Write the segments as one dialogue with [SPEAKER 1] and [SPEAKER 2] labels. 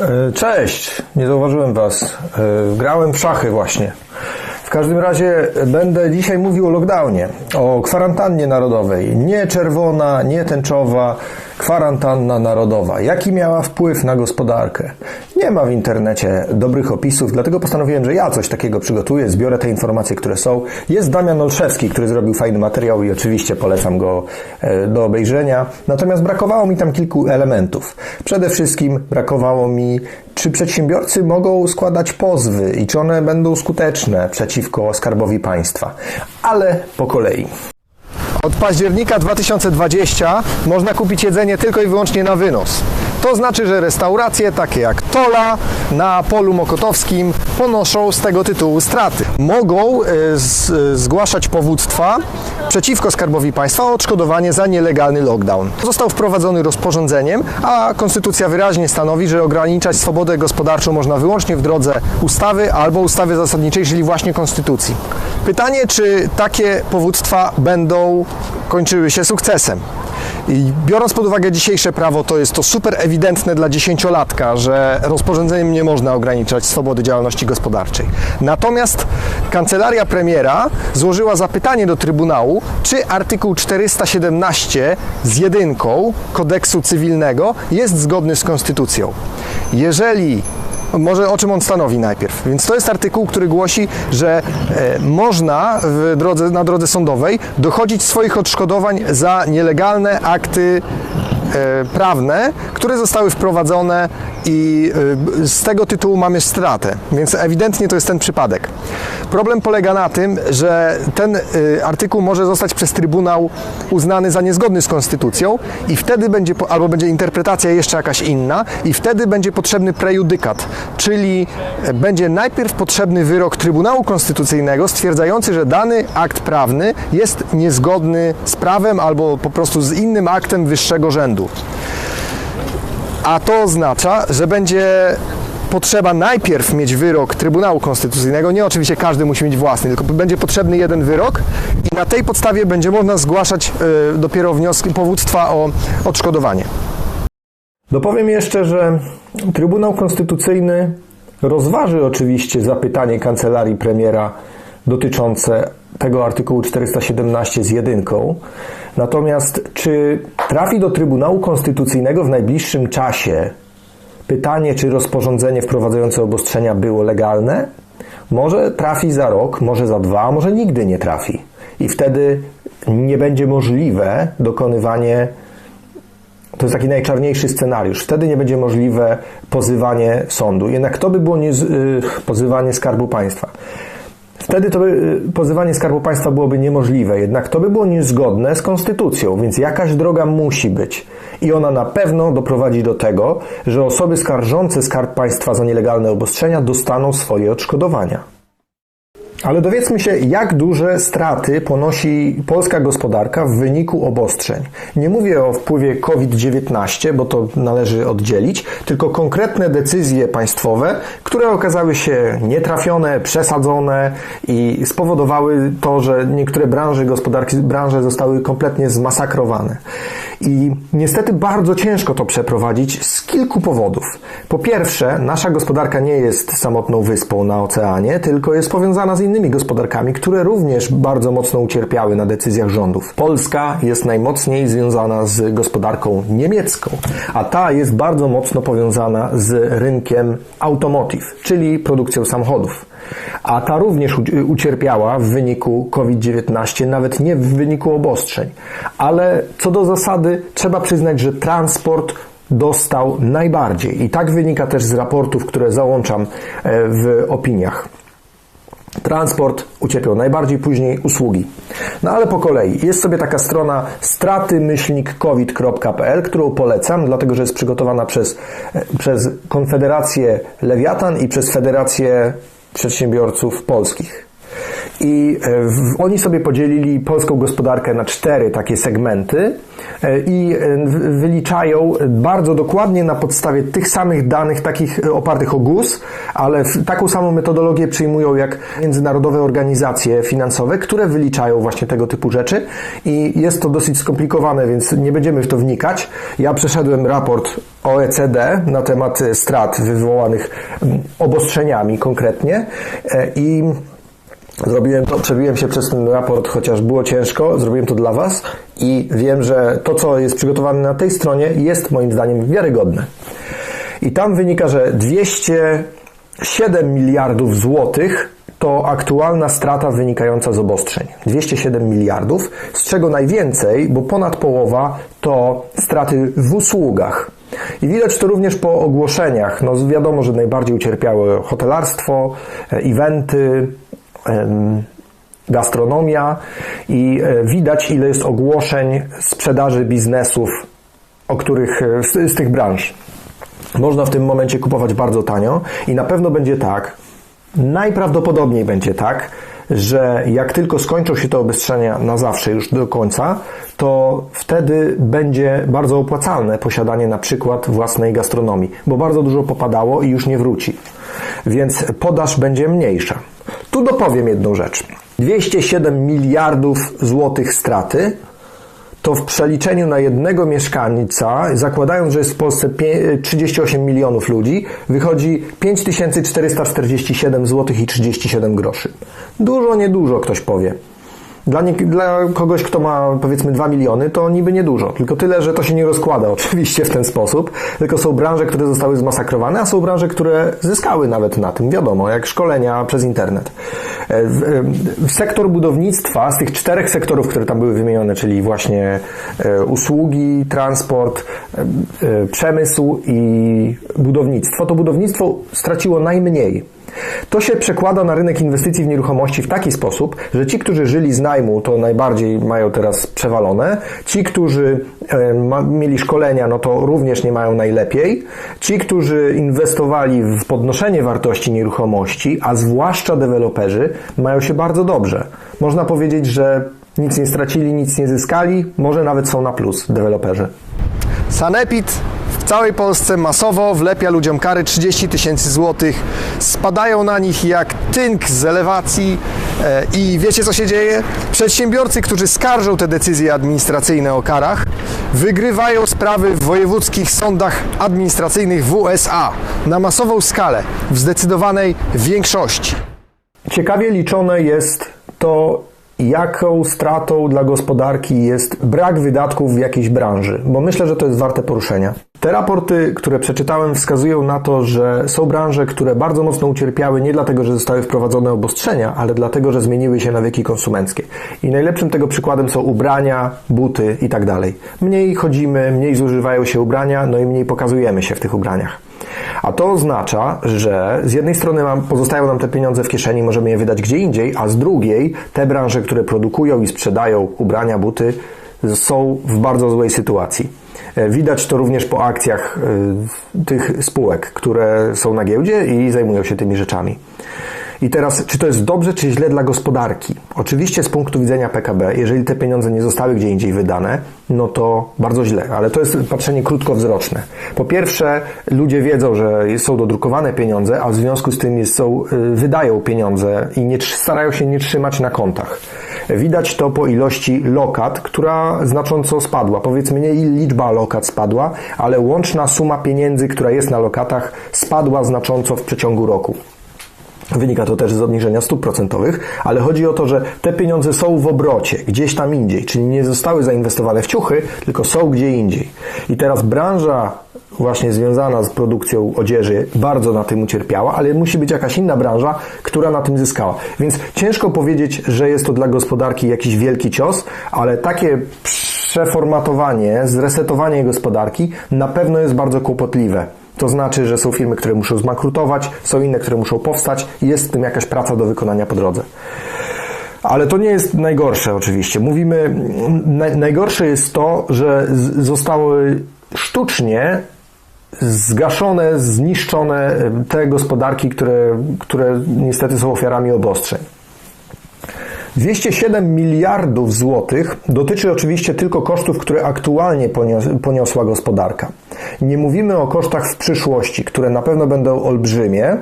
[SPEAKER 1] E, Cześć, nie zauważyłem Was. E, Grałem w szachy właśnie. W każdym razie będę dzisiaj mówił o lockdownie, o kwarantannie narodowej. Nie czerwona, nie tęczowa, kwarantanna narodowa. Jaki miała wpływ na gospodarkę? Nie ma w internecie dobrych opisów, dlatego postanowiłem, że ja coś takiego przygotuję, zbiorę te informacje, które są. Jest Damian Olszewski, który zrobił fajny materiał i oczywiście polecam go e, do obejrzenia. Natomiast brakowało mi tam kilku elementów. Przede wszystkim brakowało mi, czy przedsiębiorcy mogą składać pozwy i czy one będą skuteczne przeciwko skarbowi państwa. Ale po kolei. Od października 2020 można kupić jedzenie tylko i wyłącznie na wynos. To znaczy, że restauracje takie jak Tola na polu mokotowskim ponoszą z tego tytułu straty. Mogą e, e, zgłaszać powództwa przeciwko Skarbowi Państwa o odszkodowanie za nielegalny lockdown. Został wprowadzony rozporządzeniem, a Konstytucja wyraźnie stanowi, że ograniczać swobodę gospodarczą można wyłącznie w drodze ustawy albo ustawy zasadniczej, czyli właśnie Konstytucji. Pytanie, czy takie powództwa będą kończyły się sukcesem? Biorąc pod uwagę dzisiejsze prawo, to jest to super ewidentne dla dziesięciolatka, że rozporządzeniem nie można ograniczać swobody działalności gospodarczej. Natomiast kancelaria premiera złożyła zapytanie do Trybunału, czy artykuł 417 z jedynką kodeksu cywilnego jest zgodny z konstytucją. Jeżeli może o czym on stanowi najpierw. Więc to jest artykuł, który głosi, że e, można drodze, na drodze sądowej dochodzić swoich odszkodowań za nielegalne akty e, prawne, które zostały wprowadzone i e, z tego tytułu mamy stratę. Więc ewidentnie to jest ten przypadek. Problem polega na tym, że ten e, artykuł może zostać przez Trybunał uznany za niezgodny z konstytucją i wtedy będzie, albo będzie interpretacja jeszcze jakaś inna i wtedy będzie potrzebny prejudykat, czyli e, będzie najpierw potrzebny wyrok Trybunału Konstytucyjnego stwierdzający, że dany akt prawny jest niezgodny z prawem albo po prostu z innym aktem wyższego rzędu. A to oznacza, że będzie potrzeba najpierw mieć wyrok Trybunału Konstytucyjnego. Nie oczywiście każdy musi mieć własny, tylko będzie potrzebny jeden wyrok i na tej podstawie będzie można zgłaszać y, dopiero wnioski, powództwa o odszkodowanie. Dopowiem jeszcze, że Trybunał Konstytucyjny rozważy oczywiście zapytanie kancelarii premiera dotyczące tego artykułu 417 z jedynką. Natomiast czy trafi do Trybunału Konstytucyjnego w najbliższym czasie pytanie, czy rozporządzenie wprowadzające obostrzenia było legalne? Może trafi za rok, może za dwa, może nigdy nie trafi. I wtedy nie będzie możliwe dokonywanie to jest taki najczarniejszy scenariusz. Wtedy nie będzie możliwe pozywanie sądu. Jednak to by było nie, z- y, pozywanie Skarbu Państwa. Wtedy to by, y, pozywanie Skarbu Państwa byłoby niemożliwe, jednak to by było niezgodne z konstytucją, więc jakaś droga musi być. I ona na pewno doprowadzi do tego, że osoby skarżące Skarb Państwa za nielegalne obostrzenia dostaną swoje odszkodowania. Ale dowiedzmy się, jak duże straty ponosi polska gospodarka w wyniku obostrzeń. Nie mówię o wpływie COVID-19, bo to należy oddzielić, tylko konkretne decyzje państwowe, które okazały się nietrafione, przesadzone i spowodowały to, że niektóre branże gospodarki, branże zostały kompletnie zmasakrowane. I niestety bardzo ciężko to przeprowadzić z kilku powodów. Po pierwsze, nasza gospodarka nie jest samotną wyspą na oceanie, tylko jest powiązana z innymi gospodarkami, które również bardzo mocno ucierpiały na decyzjach rządów. Polska jest najmocniej związana z gospodarką niemiecką, a ta jest bardzo mocno powiązana z rynkiem automotive, czyli produkcją samochodów. A ta również ucierpiała w wyniku COVID-19, nawet nie w wyniku obostrzeń. Ale co do zasady, trzeba przyznać, że transport dostał najbardziej. I tak wynika też z raportów, które załączam e, w opiniach. Transport ucierpiał najbardziej, później usługi. No ale po kolei. Jest sobie taka strona straty-covid.pl, którą polecam, dlatego że jest przygotowana przez, przez Konfederację Lewiatan i przez Federację Przedsiębiorców Polskich. I e, oni sobie podzielili polską gospodarkę na cztery takie segmenty e, i e, wyliczają bardzo dokładnie na podstawie tych samych danych, takich opartych o GUS, ale taką samą metodologię przyjmują jak międzynarodowe organizacje finansowe, które wyliczają właśnie tego typu rzeczy i jest to dosyć skomplikowane, więc nie będziemy w to wnikać. Ja przeszedłem raport OECD na temat strat wywołanych obostrzeniami konkretnie i Zrobiłem to, przebiłem się przez ten raport, chociaż było ciężko, zrobiłem to dla Was i wiem, że to, co jest przygotowane na tej stronie, jest moim zdaniem wiarygodne. I tam wynika, że 207 miliardów złotych to aktualna strata wynikająca z obostrzeń. 207 miliardów, z czego najwięcej, bo ponad połowa to straty w usługach. I widać to również po ogłoszeniach. No, wiadomo, że najbardziej ucierpiały hotelarstwo, e, eventy, gastronomia i e, widać, ile jest ogłoszeń sprzedaży biznesów, o których e, z, z tych branż. Można w tym momencie kupować bardzo tanio i na pewno będzie tak, najprawdopodobniej będzie tak, że jak tylko skończą się te obostrzenia na zawsze, już do końca, to wtedy będzie bardzo opłacalne posiadanie na przykład własnej gastronomii, bo bardzo dużo popadało i już nie wróci. Więc podaż będzie mniejsza. Tu dopowiem jedną rzecz. 207 miliardów złotych straty to w przeliczeniu na jednego mieszkańca, zakładając, że jest w Polsce pie- 38 milionów ludzi, wychodzi 5447 zł i 37 groszy. Dużo, niedużo, ktoś powie. Dla, nie, dla kogoś, kto ma powiedzmy 2 miliony, to niby niedużo. Tylko tyle, że to się nie rozkłada oczywiście w ten sposób. Tylko są branże, które zostały zmasakrowane, a są branże, które zyskały nawet na tym, wiadomo, jak szkolenia przez internet. E, e, Sektor budownictwa, z tych czterech sektorów, które tam były wymienione, czyli właśnie e, usługi, transport, przemysł i budownictwo, to budownictwo straciło najmniej. To się przekłada na rynek inwestycji w nieruchomości w taki sposób, że ci, którzy żyli z najmu, to najbardziej mają teraz przewalone. Ci, którzy e, mieli szkolenia, no to również nie mają najlepiej. Ci, którzy inwestowali w podnoszenie wartości nieruchomości, a zwłaszcza deweloperzy, mają się bardzo dobrze. Można powiedzieć, że nic nie stracili, nic nie zyskali, może nawet są na plus deweloperzy.
[SPEAKER 2] Sanepid całej Polsce masowo wlepia ludziom kary 30 tysięcy złotych. Spadają na nich jak tynk z elewacji e, i wiecie co się dzieje? Przedsiębiorcy, którzy skarżą te decyzje administracyjne o karach, wygrywają sprawy w wojewódzkich sądach administracyjnych w USA na masową skalę, w zdecydowanej większości.
[SPEAKER 1] Ciekawie liczone jest to, jaką stratą dla gospodarki jest brak wydatków w jakiejś branży, bo myślę, że to jest warte poruszenia. Te raporty, które przeczytałem, wskazują na to, że są branże, które bardzo mocno ucierpiały nie dlatego, że zostały wprowadzone obostrzenia, ale dlatego, że zmieniły się nawyki konsumenckie. I najlepszym tego przykładem są ubrania, buty i tak. Mniej chodzimy, mniej zużywają się ubrania, no i mniej pokazujemy się w tych ubraniach. A to oznacza, że z jednej strony pozostają nam te pieniądze w kieszeni, możemy je wydać gdzie indziej, a z drugiej te branże, które produkują i sprzedają ubrania, buty, są w bardzo złej sytuacji. E, Widać to również po akcjach e, tych spółek, które są na giełdzie i zajmują się tymi rzeczami. I teraz, czy to jest dobrze, czy źle dla gospodarki? Oczywiście z punktu widzenia PKB, jeżeli te pieniądze nie zostały gdzie indziej wydane, no to bardzo źle, ale to jest patrzenie krótkowzroczne. Po pierwsze, ludzie wiedzą, że są dodrukowane pieniądze, a w związku z tym są, y, wydają pieniądze i nie, starają się nie trzymać na kontach. Widać to po ilości lokat, która znacząco spadła. Powiedzmy, nie liczba lokat spadła, ale łączna suma pieniędzy, która jest na lokatach, spadła znacząco w przeciągu roku. Wynika to też z obniżenia stóp procentowych, ale chodzi o to, że te pieniądze są w obrocie, gdzieś tam indziej, czyli nie zostały zainwestowane w ciuchy, tylko są gdzie indziej. I teraz branża właśnie związana z produkcją odzieży bardzo na tym ucierpiała, ale musi być jakaś inna branża, która na tym zyskała. Więc ciężko powiedzieć, że jest to dla gospodarki jakiś wielki cios, ale takie przeformatowanie, zresetowanie gospodarki na pewno jest bardzo kłopotliwe. To znaczy, że są firmy, które muszą zbankrutować, są inne, które muszą powstać jest w tym jakaś praca do wykonania po drodze. Ale to nie jest najgorsze oczywiście. Mówimy, naj, najgorsze jest to, że zostały sztucznie zgaszone, zniszczone te gospodarki, które, które niestety są ofiarami obostrzeń. 207 miliardów złotych dotyczy oczywiście tylko kosztów, które aktualnie ponios- poniosła gospodarka. Nie mówimy o kosztach w przyszłości, które na pewno będą olbrzymie,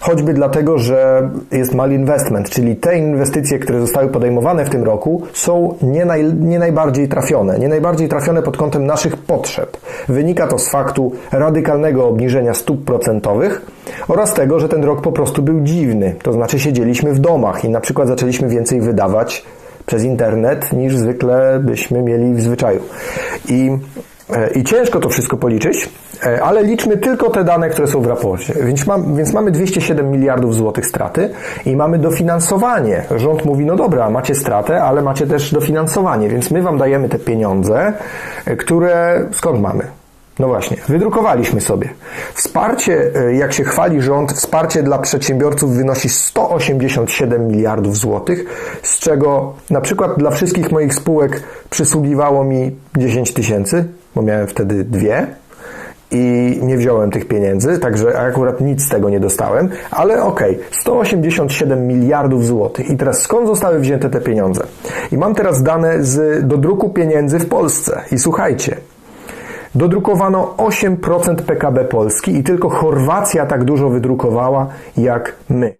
[SPEAKER 1] choćby dlatego, że jest malinvestment, czyli te inwestycje, które zostały podejmowane w tym roku, są nie, naj, nie najbardziej trafione, nie najbardziej trafione pod kątem naszych potrzeb. Wynika to z faktu radykalnego obniżenia stóp procentowych oraz tego, że ten rok po prostu był dziwny, to znaczy siedzieliśmy w domach i na przykład zaczęliśmy więcej wydawać przez internet niż zwykle byśmy mieli w zwyczaju. I I ciężko to wszystko policzyć, e, ale liczmy tylko te dane, które są w raporcie. Więc, mam, więc mamy 207 miliardów złotych straty i mamy dofinansowanie. Rząd mówi, no dobra, macie stratę, ale macie też dofinansowanie, więc my wam dajemy te pieniądze, e, które skąd mamy? No właśnie, wydrukowaliśmy sobie. Wsparcie, e, jak się chwali rząd, wsparcie dla przedsiębiorców wynosi 187 miliardów złotych, z czego na przykład dla wszystkich moich spółek przysługiwało mi 10 tysięcy, bo miałem wtedy dwie i nie wziąłem tych pieniędzy, także akurat nic z tego nie dostałem, ale okej, 187 miliardów złotych. I teraz skąd zostały wzięte te pieniądze? I mam teraz dane z dodruku pieniędzy w Polsce. I słuchajcie, Dodrukowano 8% PKB Polski i tylko Chorwacja tak dużo wydrukowała jak my.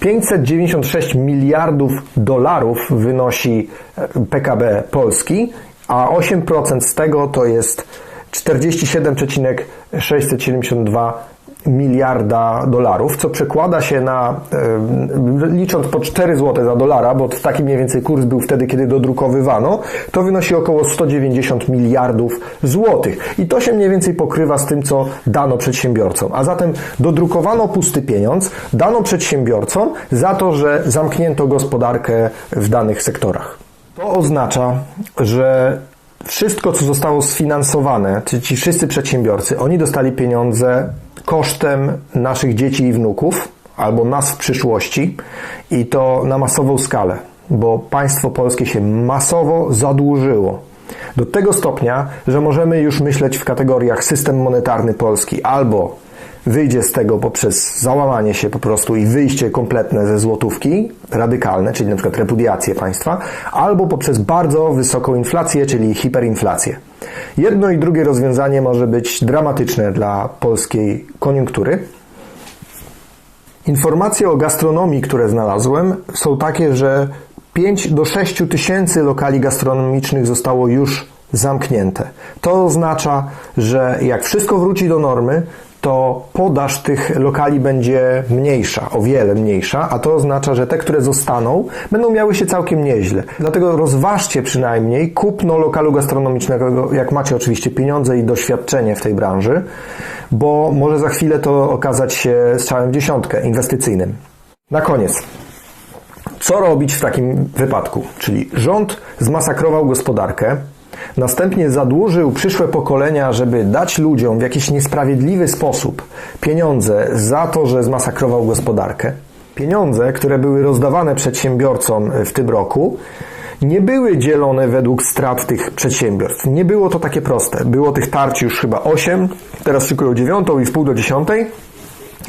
[SPEAKER 1] 596 miliardów dolarów wynosi e, PKB Polski, a 8% z tego to jest 47,672 miliarda dolarów, co przekłada się na, e, licząc po 4 zł za dolara, bo taki mniej więcej kurs był wtedy, kiedy dodrukowywano, to wynosi około 190 miliardów złotych. I to się mniej więcej pokrywa z tym, co dano przedsiębiorcom. A zatem dodrukowano pusty pieniądz, dano przedsiębiorcom za to, że zamknięto gospodarkę w danych sektorach. To oznacza, że wszystko, co zostało sfinansowane, czyli ci wszyscy przedsiębiorcy, oni dostali pieniądze kosztem naszych dzieci i wnuków, albo nas w przyszłości, i to na masową skalę, bo państwo polskie się masowo zadłużyło. Do tego stopnia, że możemy już myśleć w kategoriach system monetarny polski albo wyjdzie z tego poprzez załamanie się po prostu i wyjście kompletne ze złotówki, radykalne, czyli na przykład repudiację państwa, albo poprzez bardzo wysoką inflację, czyli hiperinflację. Jedno i drugie rozwiązanie może być dramatyczne dla polskiej koniunktury. Informacje o gastronomii, które znalazłem, są takie, że 5 do 6 tysięcy lokali gastronomicznych zostało już zamknięte. To oznacza, że jak wszystko wróci do normy, to podaż tych lokali będzie mniejsza, o wiele mniejsza, a to oznacza, że te, które zostaną, będą miały się całkiem nieźle. Dlatego rozważcie przynajmniej kupno lokalu gastronomicznego, jak macie oczywiście pieniądze i doświadczenie w tej branży, bo może za chwilę to okazać się strzałem w dziesiątkę inwestycyjnym. Na koniec. Co robić w takim wypadku? Czyli rząd zmasakrował gospodarkę, Następnie zadłużył przyszłe pokolenia, żeby dać ludziom w jakiś niesprawiedliwy sposób pieniądze za to, że zmasakrował gospodarkę. Pieniądze, które były rozdawane przedsiębiorcom w tym roku, nie były dzielone według strat tych przedsiębiorstw. Nie było to takie proste. Było tych tarć już chyba 8, teraz szykują dziewiątą i w pół do dziesiątej.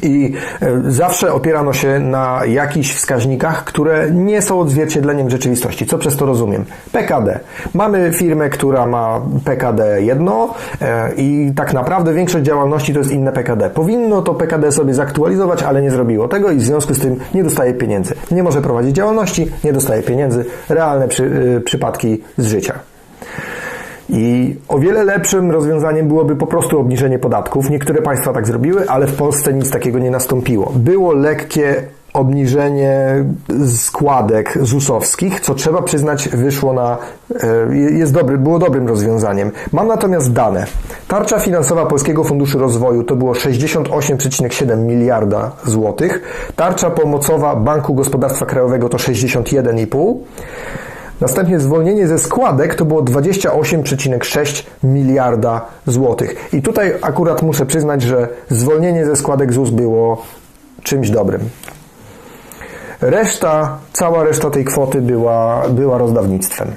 [SPEAKER 1] I e, zawsze opierano się na jakichś wskaźnikach, które nie są odzwierciedleniem rzeczywistości. Co przez to rozumiem? PKD. Mamy firmę, która ma PKD jedno e, i tak naprawdę większość działalności to jest inne PKD. Powinno to PKD sobie zaktualizować, ale nie zrobiło tego i w związku z tym nie dostaje pieniędzy. Nie może prowadzić działalności, nie dostaje pieniędzy. Realne przy, y, przypadki z życia. I o wiele lepszym rozwiązaniem byłoby po prostu obniżenie podatków. Niektóre państwa tak zrobiły, ale w Polsce nic takiego nie nastąpiło. Było lekkie obniżenie składek ZUS-owskich, co trzeba przyznać wyszło na, jest dobry, było dobrym rozwiązaniem. Mam natomiast dane. Tarcza finansowa Polskiego Funduszu Rozwoju to było 68,7 miliarda złotych. Tarcza pomocowa Banku Gospodarstwa Krajowego to 61,5. Następnie zwolnienie ze składek to było 28,6 miliarda złotych. I tutaj akurat muszę przyznać, że zwolnienie ze składek ZUS było czymś dobrym. Reszta, cała reszta tej kwoty była, była rozdawnictwem.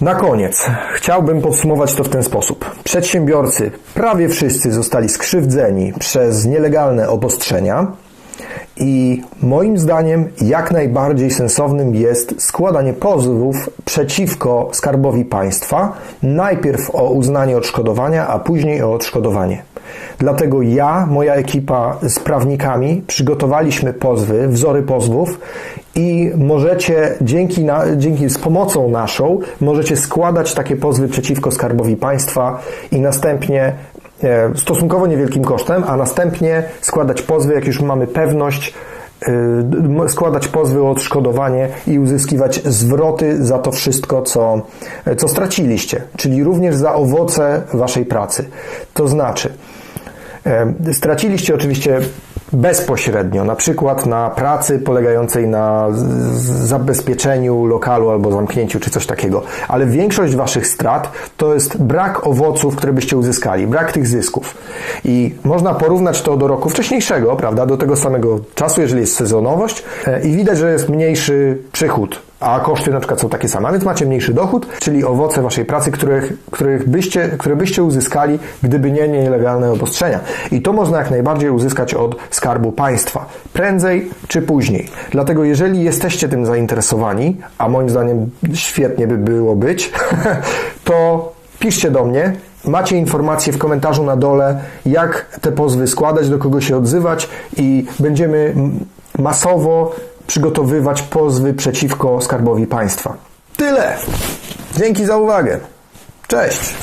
[SPEAKER 1] Na koniec chciałbym podsumować to w ten sposób. Przedsiębiorcy, prawie wszyscy zostali skrzywdzeni przez nielegalne obostrzenia I moim zdaniem jak najbardziej sensownym jest składanie pozwów przeciwko skarbowi państwa, najpierw o uznanie odszkodowania, a później o odszkodowanie. Dlatego ja, moja ekipa z prawnikami przygotowaliśmy pozwy, wzory pozwów i możecie dzięki, na, dzięki z pomocą naszą możecie składać takie pozwy przeciwko skarbowi państwa i następnie stosunkowo niewielkim kosztem, a następnie składać pozwy, jak już mamy pewność, m- składać pozwy o odszkodowanie i uzyskiwać zwroty za to wszystko, co, co straciliście, czyli również za owoce waszej pracy. To znaczy, e, straciliście oczywiście bezpośrednio, na przykład na pracy polegającej na zabezpieczeniu lokalu albo zamknięciu czy coś takiego, ale większość waszych strat to jest brak owoców, które byście uzyskali, brak tych zysków. I można porównać to do roku wcześniejszego, prawda, do tego samego czasu, jeżeli jest sezonowość e, i widać, że jest mniejszy przychód a koszty na przykład są takie same, a więc macie mniejszy dochód, czyli owoce waszej pracy, których, których byście, które byście uzyskali, gdyby nie nielegalne obostrzenia. I to można jak najbardziej uzyskać od Skarbu Państwa, prędzej czy później. Dlatego jeżeli jesteście tym zainteresowani, a moim zdaniem świetnie by było być, to piszcie do mnie, Macie informacje w komentarzu na dole, jak te pozwy składać, do kogo się odzywać i będziemy masowo przygotowywać pozwy przeciwko skarbowi państwa. Tyle. Dzięki za uwagę. Cześć.